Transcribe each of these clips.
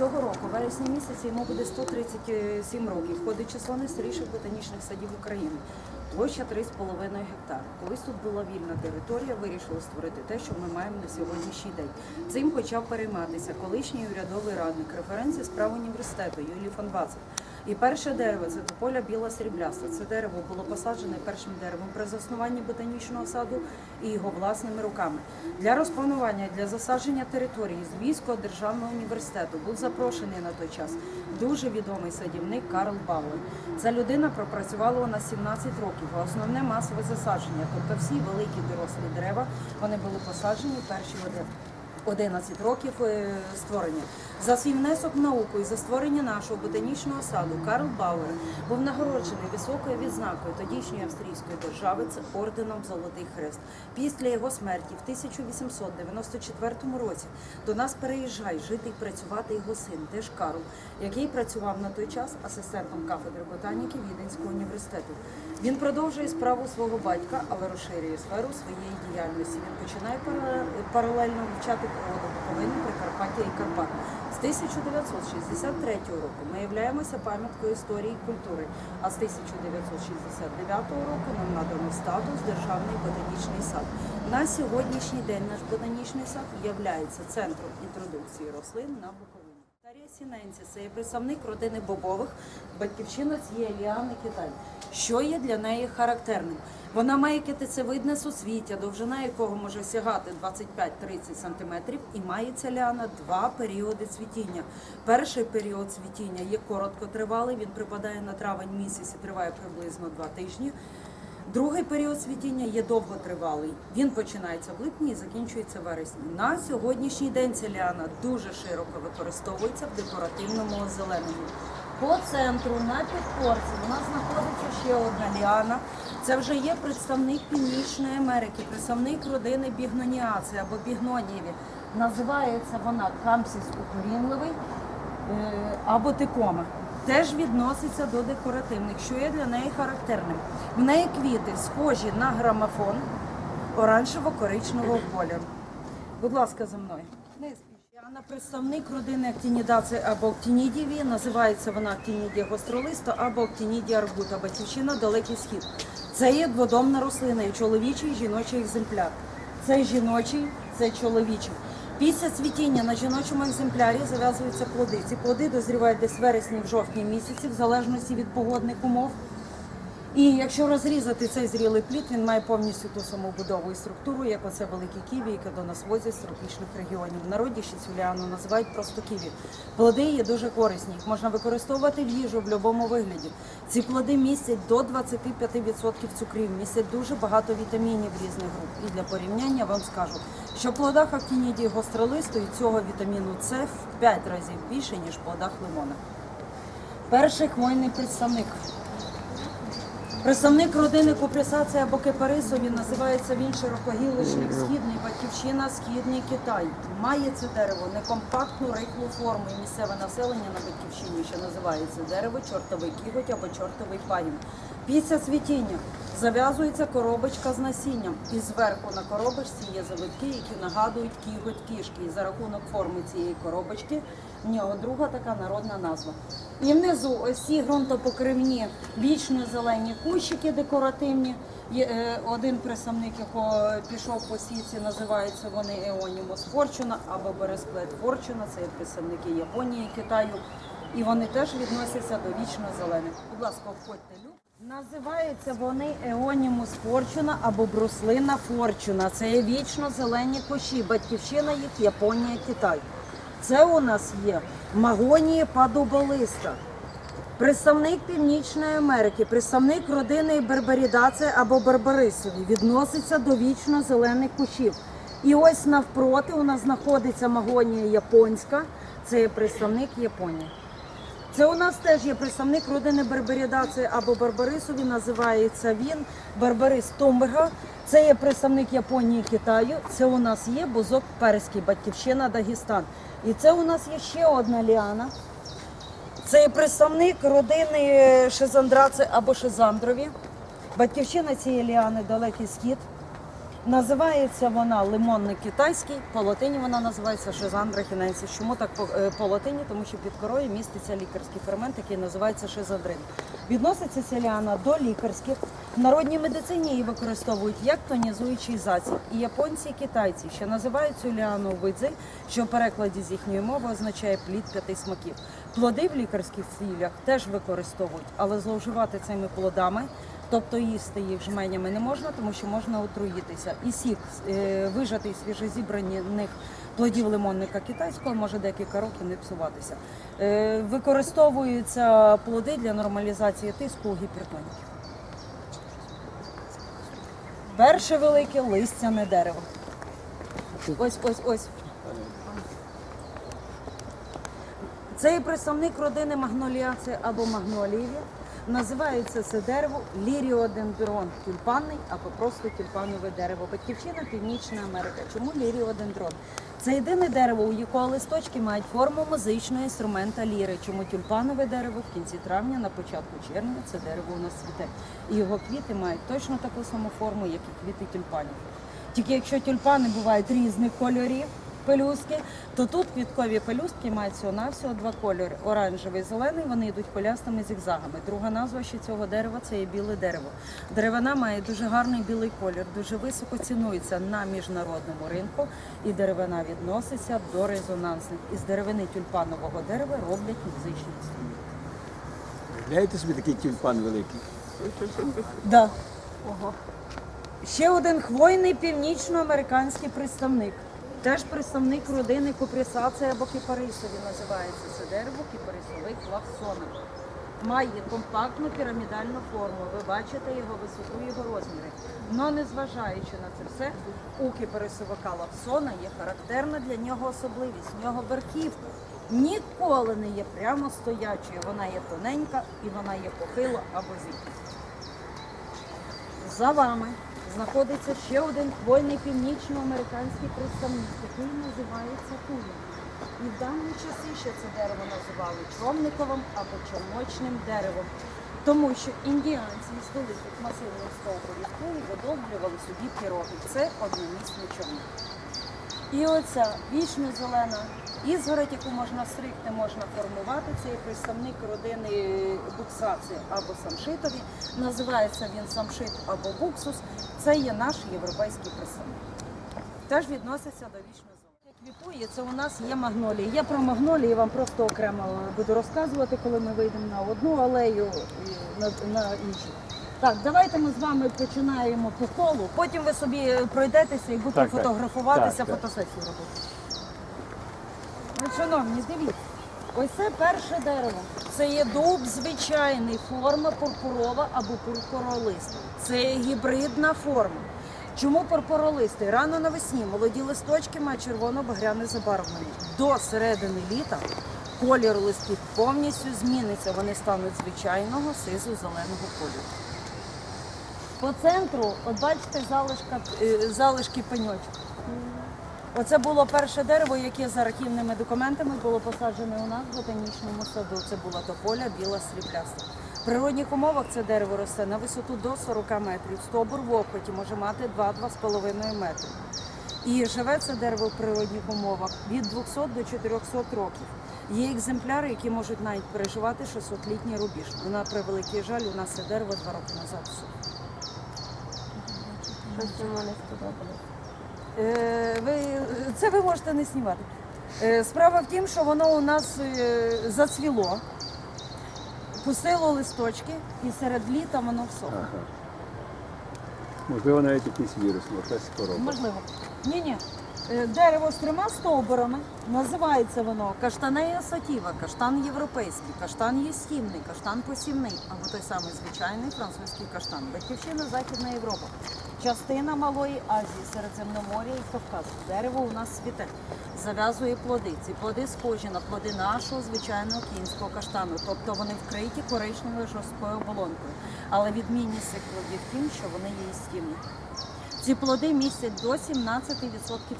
цього року, вересні місяці, йому буде 137 років. Входить число найстаріших ботанічних садів України. Площа 3,5 гектара. Колись тут була вільна територія, вирішили створити те, що ми маємо на сьогоднішній день. Цим почав перейматися колишній урядовий радник референції справ університету Юлій фон Бацев. І перше дерево це тополя біла срібляста. Це дерево було посаджене першим деревом при заснуванні ботанічного саду і його власними руками. Для розпланування для засадження території з Львівського державного університету був запрошений на той час дуже відомий садівник Карл Бауер. Ця людина пропрацювала у нас 17 років. а Основне масове засадження, тобто всі великі дорослі дерева, вони були посаджені перші один. 11 років е, створення. За свій внесок в науку і за створення нашого ботанічного саду Карл Бауер був нагороджений високою відзнакою тодішньої австрійської держави це орденом Золотий Хрест. Після його смерті в 1894 році до нас переїжджає жити і працювати його син, теж Карл, який працював на той час асистентом кафедри ботаніки Віденського університету. Він продовжує справу свого батька, але розширює сферу своєї діяльності. Він починає паралельно вивчати Буковини, Прикарпаття і Карпат. З 1963 року ми являємося пам'яткою історії і культури, а з 1969 року нам надано статус Державний ботанічний сад. На сьогоднішній день наш ботанічний сад є центром інтродукції рослин на Буковині. Дар'я Сіненці це є представник родини Бобових, батьківщина цієї ліани Китай. Що є для неї характерним? Вона має китицевидне суцвіття, довжина якого може сягати 25-30 см, і має ця ліана два періоди цвітіння. Перший період цвітіння є короткотривалий, він припадає на травень місяць і триває приблизно два тижні. Другий період цвітіння є довготривалий. Він починається в липні і закінчується в вересні. На сьогоднішній день ця ліана дуже широко використовується в декоративному озелененні. По центру на підпорці у нас знаходиться ще одна ліана. Це вже є представник Північної Америки, представник родини бігноніаці або бігнонієві. Називається вона камсіс укорінливий е, або тикома. Теж відноситься до декоративних, що є для неї характерним. В неї квіти схожі на грамофон оранжево-коричневого кольору. Будь ласка, за мною. Яна представник родини актінідації або актінідіві. Називається вона актінідія гостролиста або актінідія аргута. Батьківщина далекий схід. Це є дводомна рослина, і чоловічий, і жіночий екземпляр. Це жіночий, це чоловічий. Після цвітіння на жіночому екземплярі зав'язуються плоди. Ці плоди дозрівають десь вересні, в жовтні місяці, в залежності від погодних умов. І якщо розрізати цей зрілий плід, він має повністю ту саму будову і структуру, як оце великі ківі, яке до нас возять з тропічних регіонів. В народі ще цю ліану називають просто ківі. Плоди є дуже корисні, їх можна використовувати в їжу в будь-якому вигляді. Ці плоди містять до 25% цукрів, містять дуже багато вітамінів різних груп. І для порівняння вам скажу, що в плодах актінідії гостролистої цього вітаміну С в 5 разів більше, ніж в плодах лимона. Перший хвойний представник. Представник родини Куприсація або Кипарисові називається він широкогілочник східний, батьківщина східний Китай. Має це дерево некомпактну рихлу форму і місцеве населення на батьківщині, що називається дерево, чортовий кіготь або чортовий пагін. Після цвітіння зав'язується коробочка з насінням, і зверху на коробочці є завитки, які нагадують кіготь кішки. І за рахунок форми цієї коробочки в нього друга така народна назва. І внизу ось ці ґрунтопокривні вічно зелені кущики декоративні. Е, один представник, якого пішов по сіці, називаються вони Еонімус Форчуна або Бересклет Форчуна. Це представники Японії, Китаю. І вони теж відносяться до вічно зелених. Будь ласка, входьте. Називаються вони Еонімус Форчуна або Бруслина Форчуна. Це є вічно зелені кущі. Батьківщина їх Японія, Китай. Це у нас є магонії падуболиста. Представник Північної Америки, представник родини Берберідація або Барбарисові відноситься до вічно зелених кущів. І ось навпроти у нас знаходиться магонія японська, це є представник Японії. Це у нас теж є представник родини Барбарідації або Барбарисові, називається він Барбарис Томберга. Це є представник Японії Китаю. Це у нас є бузок перський, батьківщина Дагестан. І це у нас є ще одна ліана. Це є представник родини Шизандраци або Шизандрові. Батьківщина цієї ліани далекий схід. Називається вона лимонний китайський, по латині вона називається шизандра хіненсіс. Чому так по, е, по латині? Тому що під корою міститься лікарський фермент, який називається шизандрин. Відноситься ліана до лікарських. В народній медицині її використовують як тонізуючий засіб. І японці, і китайці ще називають цю ліану видзи, що в перекладі з їхньої мови означає плід п'яти смаків. Плоди в лікарських цілях теж використовують, але зловживати цими плодами Тобто їсти їх жменями не можна, тому що можна отруїтися. І сік е, вижатий свіжозібраних плодів лимонника китайського може декілька років не псуватися. Е, Використовуються плоди для нормалізації тиску у гіпертоніків. Перше велике листяне дерево. Ось, ось, ось. Це є представник родини магноліаци або магнолієві. Називається це дерево ліріодендрон тюльпанний або просто тюльпанове дерево. Батьківщина Північна Америка. Чому ліріодендрон? Це єдине дерево, у якого листочки мають форму музичного інструмента ліри. Чому тюльпанове дерево в кінці травня, на початку червня це дерево у нас цвіте. І його квіти мають точно таку саму форму, як і квіти тюльпанів. Тільки якщо тюльпани бувають різних кольорів, пелюстки, то тут квіткові пелюстки мають всього навсього два кольори: оранжевий і зелений. Вони йдуть полястими зігзагами. Друга назва ще цього дерева це є біле дерево. Деревина має дуже гарний білий колір, дуже високо цінується на міжнародному ринку, і деревина відноситься до резонансних. Із деревини тюльпанового дерева роблять музичні інструменти. Уявляєте собі такий тюльпан великий? Да. Ого. Ще один хвойний північноамериканський представник. Теж представник родини купрісації або кіпарисові називається це дерево кіпарисовий клавсона. Має компактну пірамідальну форму. Ви бачите його висоту, його розміри. Но незважаючи на це все, у кіпарисовика лавсона є характерна для нього особливість. В нього верхівка ніколи не є прямо стоячою. Вона є тоненька і вона є похила або зігнута. За вами знаходиться ще один хвойний північноамериканський представник, який називається туя. І в давні часи ще це дерево називали човниковим або чомочним деревом, тому що індіанці із великих масивних стовбурів кулі видоблювали собі піроги. Це одномісний човник. І оця вічно зелена ізгородь, яку можна стригти, можна формувати. Це представник родини буксаци або самшитові. Називається він самшит або буксус. Це є наш європейський представник. Теж відноситься до вічно. Квітує, це у нас є магнолії. Я про магнолії вам просто окремо буду розказувати, коли ми вийдемо на одну алею на іншу. Так, давайте ми з вами починаємо по колу. Потім ви собі пройдетеся і будете Так, так. фотографуватися, Так, так. фотосесію робити. Ну, шановні, дивіться, ось це перше дерево. Це є дуб звичайний, форма пурпурова або пурпуролиста. Це є гібридна форма. Чому пурпуролистий? Рано навесні молоді листочки мають червоно-багряне забарвлення. До середини літа колір листків повністю зміниться. Вони стануть звичайного сизо-зеленого кольору. По центру, от бачите, залишка, е, залишки пеньочку. Оце було перше дерево, яке за архівними документами було посаджене у нас в ботанічному саду. Це була тополя біла срібляста. В природних умовах це дерево росте на висоту до 40 метрів. Стовбур в охоті може мати 2-2,5 метри. І живе це дерево в природних умовах від 200 до 400 років. Є екземпляри, які можуть навіть переживати 600-літній рубіж. На превеликий жаль, у нас це дерево два роки назад. Щось йому не сподобалось. Е, ви, це ви можете не знімати. Е, Справа в тім, що воно у нас е, зацвіло, пустило листочки, і серед літа воно всохло. Ага. Можливо, навіть якийсь вірус, якась хвороба. Можливо. Ні, ні. Дерево з трьома стовбурами називається воно каштанея сатіва, каштан європейський, каштан єстівний, каштан посівний, або той самий звичайний французький каштан. Батьківщина Західна Європа. Частина Малої Азії, Середземномор'я і Кавказ. Дерево у нас цвіте, зав'язує плоди. Ці плоди схожі на плоди нашого звичайного кінського каштану, тобто вони вкриті коричневою жорсткою оболонкою. Але відмінність цих плодів тим, що вони є їстівні. Ці плоди містять до 17%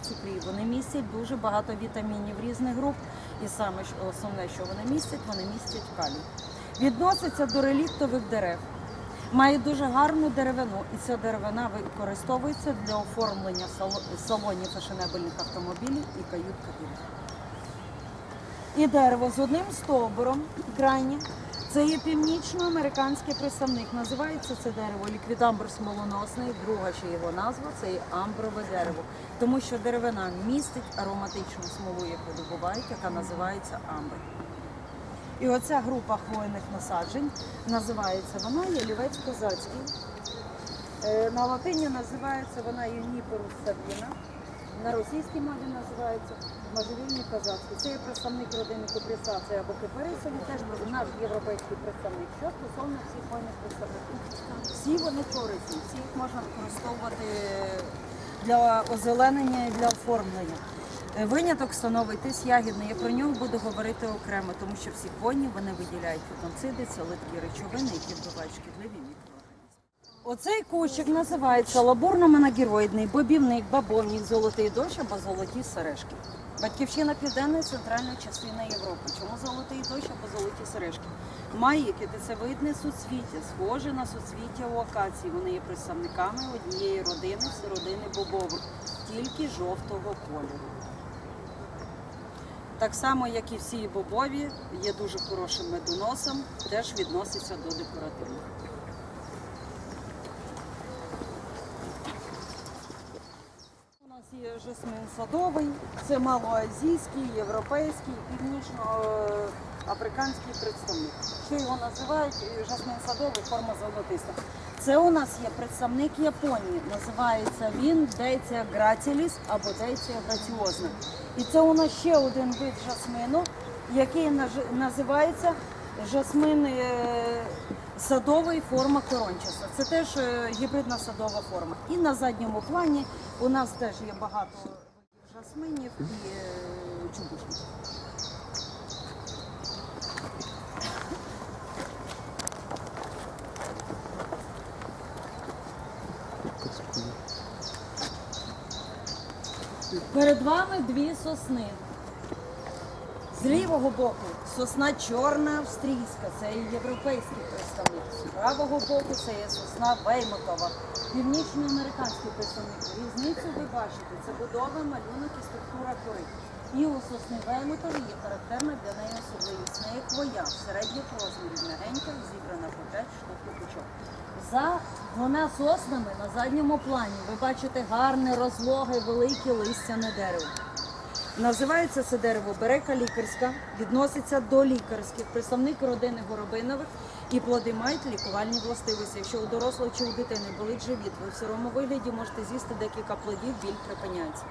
цукрів. Вони містять дуже багато вітамінів різних груп. І саме основне, що вони містять, вони містять калій. Відносяться до реліктових дерев. Має дуже гарну деревину, і ця деревина використовується для оформлення сало- салонів фешенебельних автомобілів і кают-кабін. І дерево з одним стовбуром крайнє. Це є північноамериканський представник. Називається це дерево ліквідамбр смолоносний. Друга ще його назва це є амброве дерево, тому що деревина містить ароматичну смолу, яку добувають, яка називається амбр. І оця група хвойних насаджень називається вона ялівець козацький. Е, На латині називається вона Юніперус сабіна. На російській мові називається можжевільник козацький. Це є представник родини купрісації або кипарисові, теж наш європейський представник. Що стосовно всіх хвойних представників, всі вони корисні, всі їх можна використовувати для озеленення і для оформлення. Е, Виняток становить тис ягідний. Я про нього буду говорити окремо, тому що всі хвойні вони виділяють фітонциди, це речовини, які вбивають шкідливі. Оцей кущик називається лабурно-манагіроїдний, бобівник, бабовник, золотий дощ або золоті сережки. Батьківщина південної центральної частини Європи. Чому золотий дощ або золоті сережки? Має китицевидне суцвіття, схоже на суцвіття у акації. Вони є представниками однієї родини, родини бобових, тільки жовтого кольору. Так само, як і всі бобові, є дуже хорошим медоносом, теж відноситься до декоративних. У нас є жасмин садовий, це малоазійський, європейський, північноафриканський представник. Що його називають жасмин садовий, форма золотиста. Це у нас є представник Японії. Називається він Дейція граціліс або Дейція граціозна. І це у нас ще один вид жасмину, який називається жасмин е, садовий форма корончаса. Це теж е, гібридна садова форма. І на задньому плані у нас теж є багато жасминів і е, чубушників. Перед вами дві сосни. З лівого боку сосна чорна австрійська, це європейський представник. З правого боку це є сосна Веймотова, північноамериканський представник. Різницю ви бачите, це будова, малюнок і структура кори. І у сосни Веймотової є характерна для неї особливість. Неї хвоя середніх розмірів, мягенька, зібрана по 5 штук купичок. За двома соснами на задньому плані ви бачите гарне, розлоге, велике листяне дерево. Називається це дерево берека лікарська, відноситься до лікарських, представник родини горобинових і плоди мають лікувальні властивості. Якщо у дорослого чи у дитини болить живіт, ви в сирому вигляді можете з'їсти декілька плодів, біль припиняється.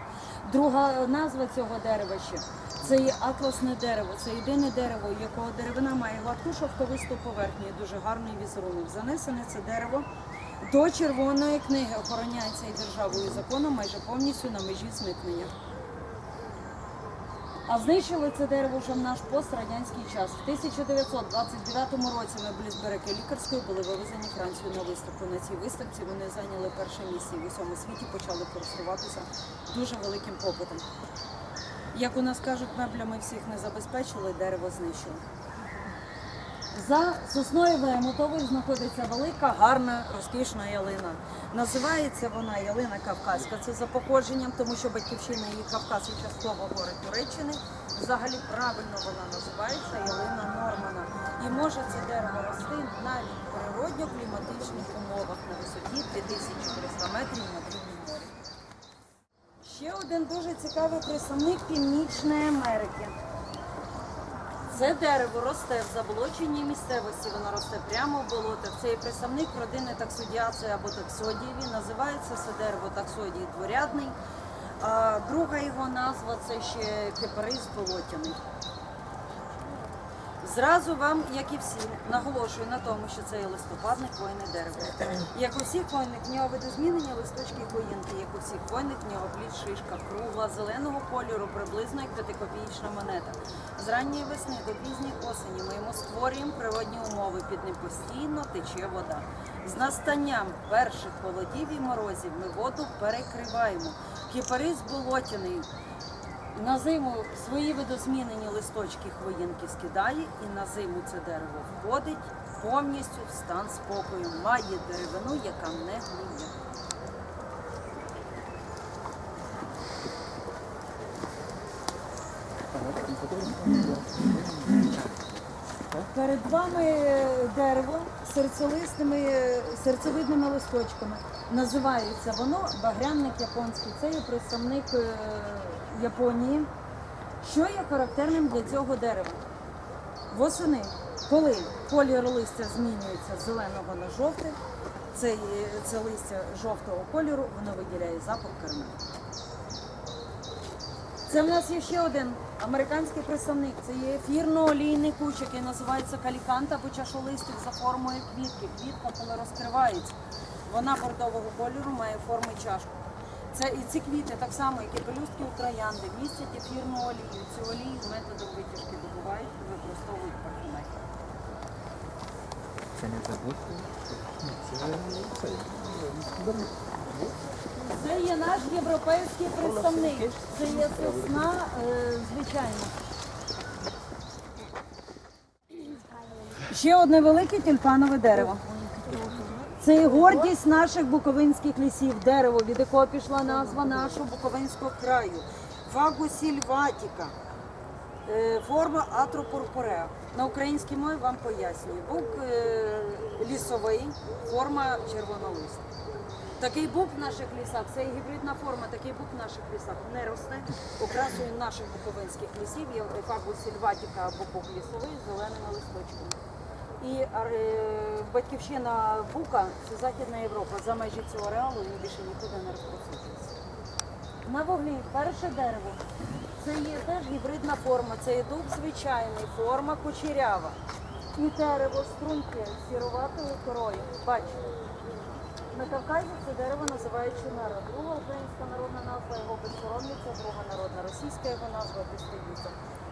Друга назва цього дерева ще це є атласне дерево. Це єдине дерево, якого деревина має гладку шовковисту поверхню дуже гарний візерунок. Занесене це дерево до червоної книги охороняється і державою законом майже повністю на межі зникнення. А знищили це дерево вже в наш пострадянський час. В 1929 році меблі з береки лікарської були вивезені Францію на виставку. На цій виставці вони зайняли перше місце і в усьому світі почали користуватися дуже великим попитом. Як у нас кажуть, меблями всіх не забезпечили, дерево знищили. За сосною Вемотовою знаходиться велика, гарна, розкішна ялина. Називається вона ялина Кавказька. Це за походженням, тому що батьківщина її Кавказ і частково гори Туреччини. Взагалі правильно вона називається ялина Нормана. І може це дерево рости навіть в природньо-кліматичних умовах на висоті 2300 метрів над рівнем моря. Ще один дуже цікавий представник Північної Америки. Це дерево росте в заболоченій місцевості, воно росте прямо в болотах. Це є представник родини таксодіації або таксодієві. Називається це дерево таксодій дворядний. А друга його назва це ще кипарис болотяний. Зразу вам, як і всі, наголошую на тому, що це є листопадне хвойне дерево. Як у всіх хвойних, в нього видозмінення листочки хвоїнки, як у всіх хвойних, в нього плід шишка, кругла, зеленого кольору, приблизно як п'ятикопієчна монета. З ранньої весни до пізньої осені ми йому створюємо природні умови, під ним постійно тече вода. З настанням перших холодів і морозів ми воду перекриваємо. Кипарис болотяний на зиму свої видозмінені листочки хвоїнки скидає, і на зиму це дерево входить повністю в стан спокою, має деревину, яка не гниє. Перед вами дерево з серцевидними листочками. Називається воно багрянник японський. Це є представник е, Японії. Що є характерним для цього дерева? Восени, коли колір листя змінюється з зеленого на жовте, це, це листя жовтого кольору, воно виділяє запах кармелю. Це в нас є ще один американський представник. Це є ефірно-олійний куч, який називається калікант або чашолистик за формою квітки. Квітка, коли розкривається, вона бордового кольору має форму чашку. Це і ці квіти, так само, як і пелюстки у троянди, містять ефірну олію. Цю олію методом витяжки добувають і використовують в. Це не забудьте. Це є наш європейський представник. Це є сосна, е, звичайно. Ще одне велике тюльпанове дерево. Це є гордість наших буковинських лісів. Дерево, від якого пішла назва нашого буковинського краю. Вагусільватіка. Е, Форма атропурпуреа. На українській мові вам пояснюю. Бук е, лісовий, форма червонолиста. Такий бук в наших лісах, це є гібридна форма, такий бук в наших лісах не росте. Окрасою наших буковинських лісів є фагу сільватіка або бук лісовий з зеленими листочками. І е, батьківщина бука це Західна Європа. За межі цього ареалу він більше нікуди не розповсюджується. На вуглі перше дерево. Це є теж гібридна форма, це є дуб звичайний, форма кучерява. І дерево струнке з сіроватою корою. Бачите? На Кавказі це дерево називають чинара. Друга українська народна назва його безсоромниця, друга народна російська його назва безстидниця.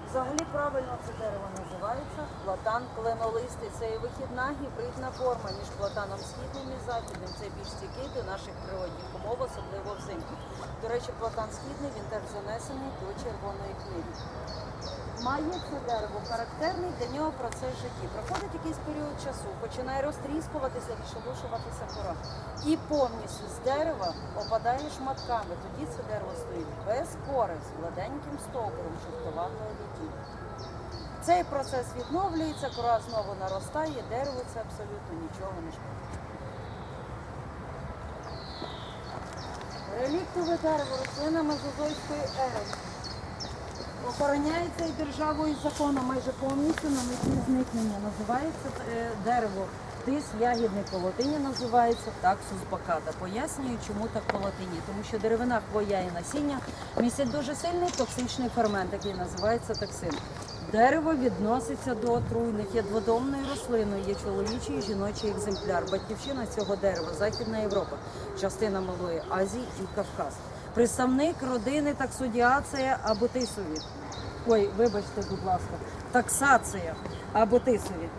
Взагалі правильно це дерево називається платан кленолистий. Це є вихідна гібридна форма між платаном східним і західним. Це більш стійкий до наших природних умов, особливо взимку. До речі, платан східний він теж занесений до червоної книги. Має це дерево характерний для нього процес житті. Проходить якийсь період часу, починає розтріскуватися, відшелушуватися кора. І повністю з дерева опадає шматками. Тоді це дерево стоїть без кори, з гладеньким стовбуром, жовтоватого літі. Цей процес відновлюється, кора знову наростає, дерево це абсолютно нічого не шкодить. Реліктове дерево рослина мезозойської ери. Охороняється і державою законом майже повністю на меті зникнення. Називається е, дерево тис ягідний по латині називається таксус баката. Пояснюю, чому так по латині. Тому що деревина хвоя і насіння містять дуже сильний токсичний фермент, який називається токсин. Дерево відноситься до отруйних, є дводомною рослиною, є чоловічий і жіночий екземпляр. Батьківщина цього дерева Західна Європа, частина Малої Азії і Кавказ. Представник родини таксодіація або тисові. Ой, вибачте, будь ласка, таксація або тисові.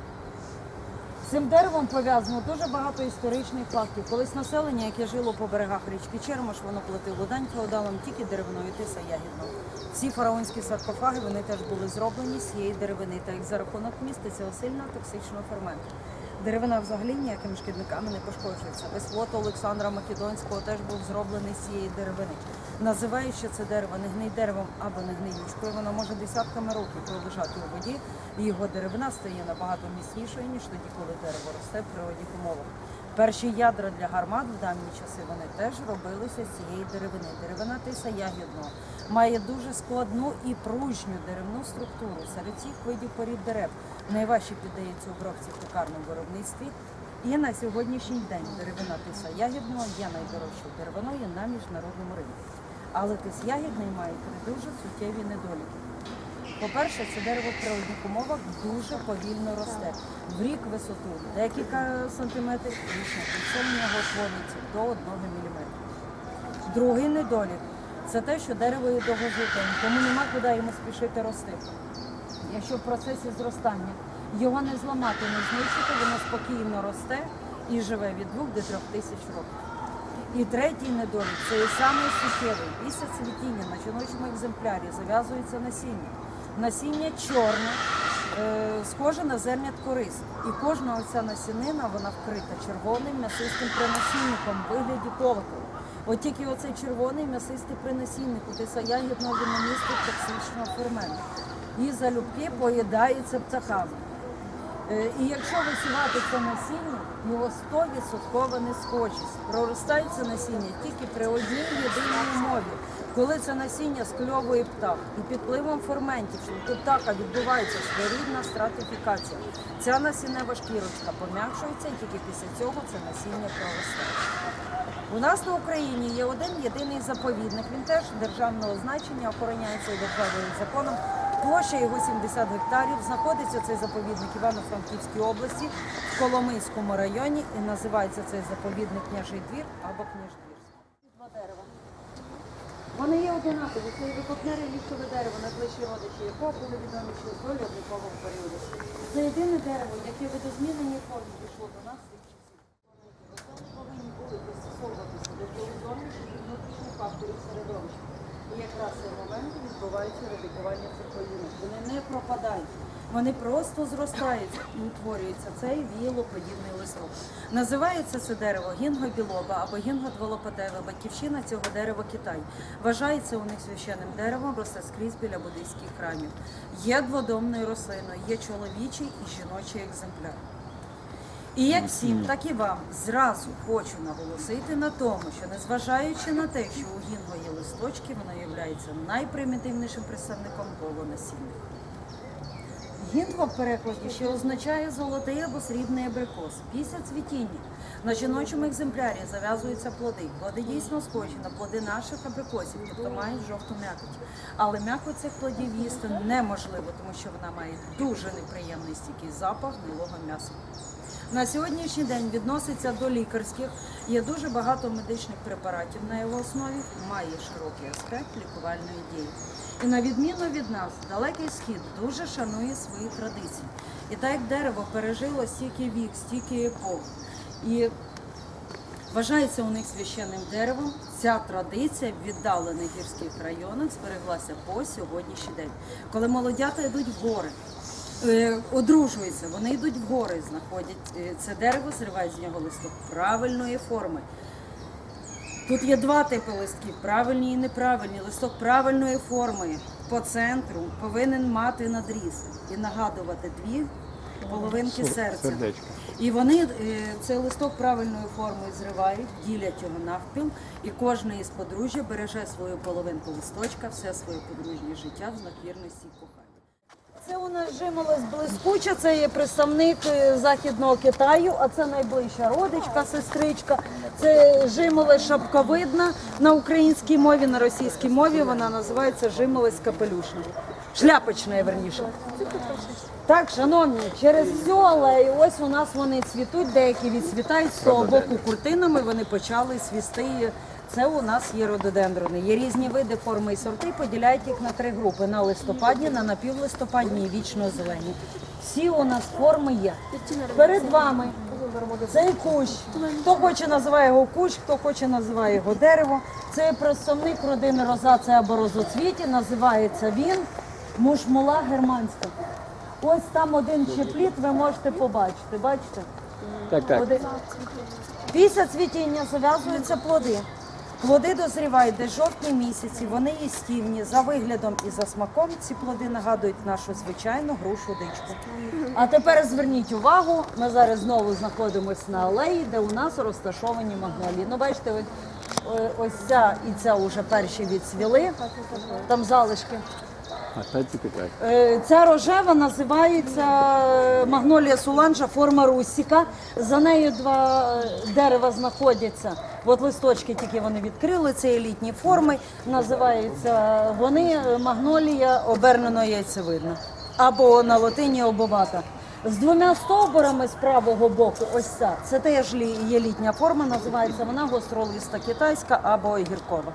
Цим деревом пов'язано дуже багато історичних фактів. Колись населення, яке жило по берегах річки Чермош, воно платило дань феодалам тільки деревиною тиса ягідного. Всі фараонські саркофаги вони теж були зроблені з цієї деревини, так як за рахунок міститься сильно токсичного ферменту. Деревина взагалі ніякими шкідниками не пошкоджується. Весь флот Олександра Македонського теж був зроблений з цієї деревини. Називають, що це дерево не гний деревом або не гниючкою, воно може десятками років пролежати у воді, і його деревина стає набагато міцнішою, ніж тоді, коли дерево росте в природних умовах. Перші ядра для гармат в давні часи вони теж робилися з цієї деревини. Деревина тиса ягідного має дуже складну і пружню деревну структуру. Серед цих видів порід дерев найважче піддається обробці в токарному виробництві. І на сьогоднішній день деревина тиса ягідного є найдорожчою деревиною на міжнародному ринку. Але тис ягідний має дуже суттєві недоліки. По-перше, це дерево в природних умовах дуже повільно росте. В рік висоту декілька сантиметрів, річне підсилення його твориться до 1 мм. Другий недолік це те, що дерево є довгожителем, тому нема куди йому спішити рости. Якщо в процесі зростання його не зламати, не знищити, воно спокійно росте і живе від 2 до 3 тисяч років. І третій недолік це і самий суттєвий. Після цвітіння на жіночому екземплярі зав'язується насіння. Насіння чорне, е, схоже на зернятко рис. І кожна оця насінина вона вкрита червоним м'ясистим приносільником в вигляді колоколу. От тільки оцей червоний м'ясистий приносільник, це ягідного віномістить токсичного ферменту. І залюбки поїдається птахами. Е, І якщо висівати це насіння, його 100% не схочеться. Проростається насіння тільки при одній єдиній умові, коли це насіння скльовує птах. І підпливом ферментів, що птаха відбувається своєрідна стратифікація. Ця насіннева шкірочка пом'якшується і тільки після цього це насіння проростає. У нас на Україні є один єдиний заповідник. Він теж державного значення, охороняється державним законом. Площа його 70 гектарів. Знаходиться цей заповідник Івано-Франківській області, в Коломийському районі, і називається цей заповідник Княжий двір або Княждвірський. Два дерева. Вони є одинакові. Це викопне реліктове дерево, найближчі родичі, якого були відомі ще з долі облікового періоду. Це єдине дерево, яке в видозміненій формі пішло до нас від часів. Вони повинні були пристосовуватися до зовнішніх і внутрішніх факторів середовища. Якраз цей момент відбувається редикування цирколінок. Вони не пропадають. Вони просто зростаються і утворюється цей віялоподібний листок. Називається це дерево гінго-білоба або гінго-дволопадеве. Батьківщина цього дерева Китай. Вважається у них священним деревом, росте скрізь біля буддийських храмів. Є дводомною рослиною, є чоловічий і жіночий екземпляр. І як всім, так і вам зразу хочу наголосити на тому, що незважаючи на те, що у гінго є листочки, воно є найпримітивнішим представником полонасіння. Гінго в перекладі ще означає золотий або срібний абрикос. Після цвітіння на жіночому екземплярі зав'язуються плоди. Плоди дійсно схожі на плоди наших абрикосів, тобто мають жовту м'якоть. Але м'якоть цих плодів їсти неможливо, тому що вона має дуже неприємний стійкий запах гнилого м'яса. На сьогоднішній день відноситься до лікарських. Є дуже багато медичних препаратів на його основі, має широкий аспект лікувальної дії. І на відміну від нас, далекий схід дуже шанує свої традиції. І так як дерево пережило стільки вік, стільки епох, і вважається у них священним деревом, ця традиція в віддалених гірських районах збереглася по сьогоднішній день. Коли молодята йдуть в гори, одружуються, вони йдуть в гори, знаходять е, це дерево, зривають з нього листок правильної форми. Тут є два типи листків: правильні і неправильні. Листок правильної форми по центру повинен мати надріз і нагадувати дві половинки серця. Сердечко. І вони е, цей листок правильної форми зривають, ділять його навпіл, і кожна із подружжя береже свою половинку листочка, все своє подружнє життя в знак вірності і кохання. Це у нас жимолость блискуча, це є представник е, західного Китаю, а це найближча родичка, сестричка. Це жимолость шапковидна на українській мові, на російській мові вона називається жимолость капелюшна. Шляпочна, верніше. Так, шановні, через всю алею, ось у нас вони цвітуть, деякі відцвітають з того боку куртинами, вони почали свісти. Це у нас є рододендрони. Є різні види, форми і сорти, поділяють їх на три групи: на листопадні, на напівлистопадні і вічно зелені. Всі у нас форми є. Перед вами цей кущ. Хто хоче називає його кущ, хто хоче називає його дерево. Це представник родини розація або розоцвіті. Називається він мушмула германська. Ось там один щепліт ви можете побачити. Бачите? Так, так. Після цвітіння зав'язуються плоди. Плоди дозрівають десь жовтні місяці, вони їстівні за виглядом і за смаком. Ці плоди нагадують нашу звичайну грушу дичку. А тепер зверніть увагу, ми зараз знову знаходимося на алеї, де у нас розташовані магнолії. Ну, бачите, ось, е, ця і ця вже перші відсвіли, там залишки. Е, Ця рожева називається е, магнолія суланжа, форма русіка. За нею два е, дерева знаходяться. От листочки тільки вони відкрили, це є літні форми. Називаються вони е, магнолія обернено яйцевидна. Або на латині обовата. З двома стовбурами з правого боку, ось ця. Це теж є літня форма, називається вона гостролиста китайська або гіркова.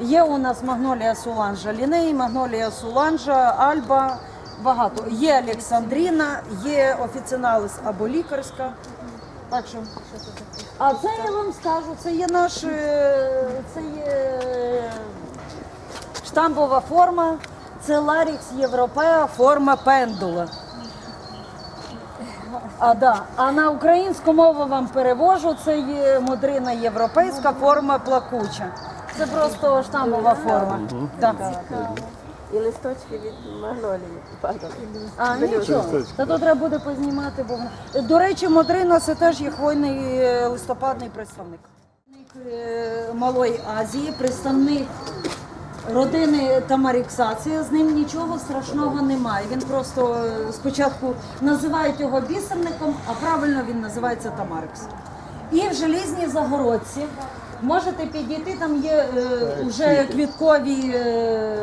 Є у нас магнолія Суланжа Ліней, магнолія Суланжа, Альба. Багато. Є Олександріна, є офіціналис або лікарська. Так що. А це я вам скажу, це є наш е, це є штамбова форма. Це Ларікс Європеа форма пендула. А, да. а на українську мову вам перевожу, це є модрина європейська форма плакуча. Це просто штамбова форма. Так. І листочки від магнолії падали. А, нічого. Та то треба буде познімати, бо До речі, Модрина це теж є хвойний е, листопадний представник. Представник е, Малої Азії, представник родини Тамаріксація, з ним нічого страшного немає. Він просто е, спочатку називають його бісерником, а правильно він називається Тамарикс. І в желізній загородці можете підійти, там є е, вже квіткові е,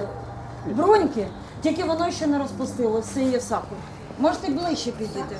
бруньки, тільки воно ще не розпустило, це є сакура. Можете ближче підійти.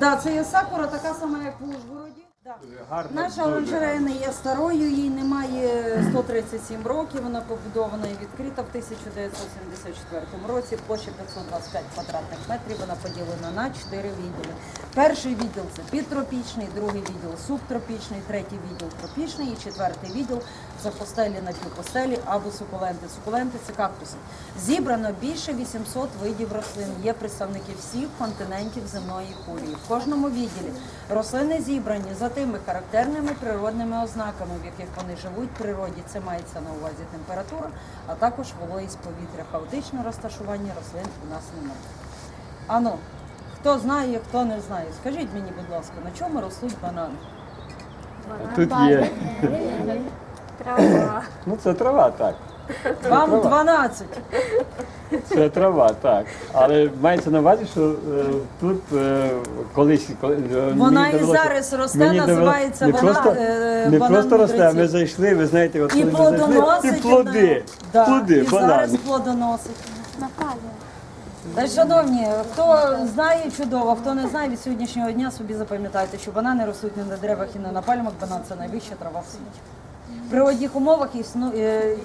Да, це є сакура, така сама, як в Ужгороді. Да. Наша оранжерея не є старою, їй немає 137 років. Вона побудована і відкрита в 1974 році. Площа 525 квадратних метрів. Вона поділена на 4 відділи. Перший відділ це підтропічний, другий відділ субтропічний, третій відділ тропічний і четвертий відділ це постелі на півпостелі або сукуленти. Сукуленти це кактуси. Зібрано більше 800 видів рослин. Є представники всіх континентів земної кулі. В кожному відділі рослини зібрані за тими характерними природними ознаками, в яких вони живуть в природі. Це мається на увазі температура, а також вологість повітря. Хаотичне розташування рослин у нас немає. Ану, хто знає, хто не знає, скажіть мені, будь ласка, на чому ростуть банани? Тут є. Трава. Ну це трава, так. Вам 12. Це трава, так. Але мається на увазі, що е, тут е, колись коли, е, Вона мені і довелося- зараз росте, мені називається довелося- вона, просто, е, не банан просто росте, а ми зайшли, ви знаєте, от І коли ми зайшли, плодоносить. і плоди, Да, плоди, і зараз банани. плодоносить. Та, шановні, хто знає чудово, хто не знає від сьогоднішнього дня, собі запам'ятайте, що банани ростуть не на деревах і не на пальмах, банан це найвища трава в світі. В природних умовах е,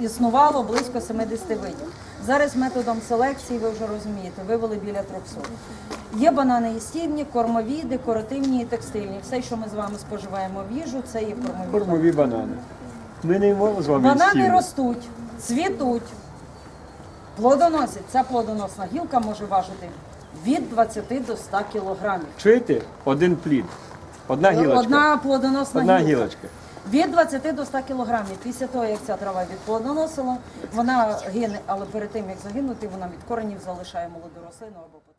існувало близько 70 видів. Зараз методом селекції, ви вже розумієте, вивели біля 300. Є банани їстівні, кормові, декоративні і текстильні. Все, що ми з вами споживаємо в їжу, це є кормові. Кормові банани. Ми не можемо з вами Банани їсти. ростуть, цвітуть, плодоносять. Ця плодоносна гілка може важити від 20 до 100 кілограмів. Чуєте? Один плід. Одна гілочка. Одна плодоносна Одна гілка. гілочка. Від 20 до 100 кілограмів. Після того, як ця трава відплодоносила, вона гине, але перед тим, як загинути, вона від коренів залишає молоду рослину або.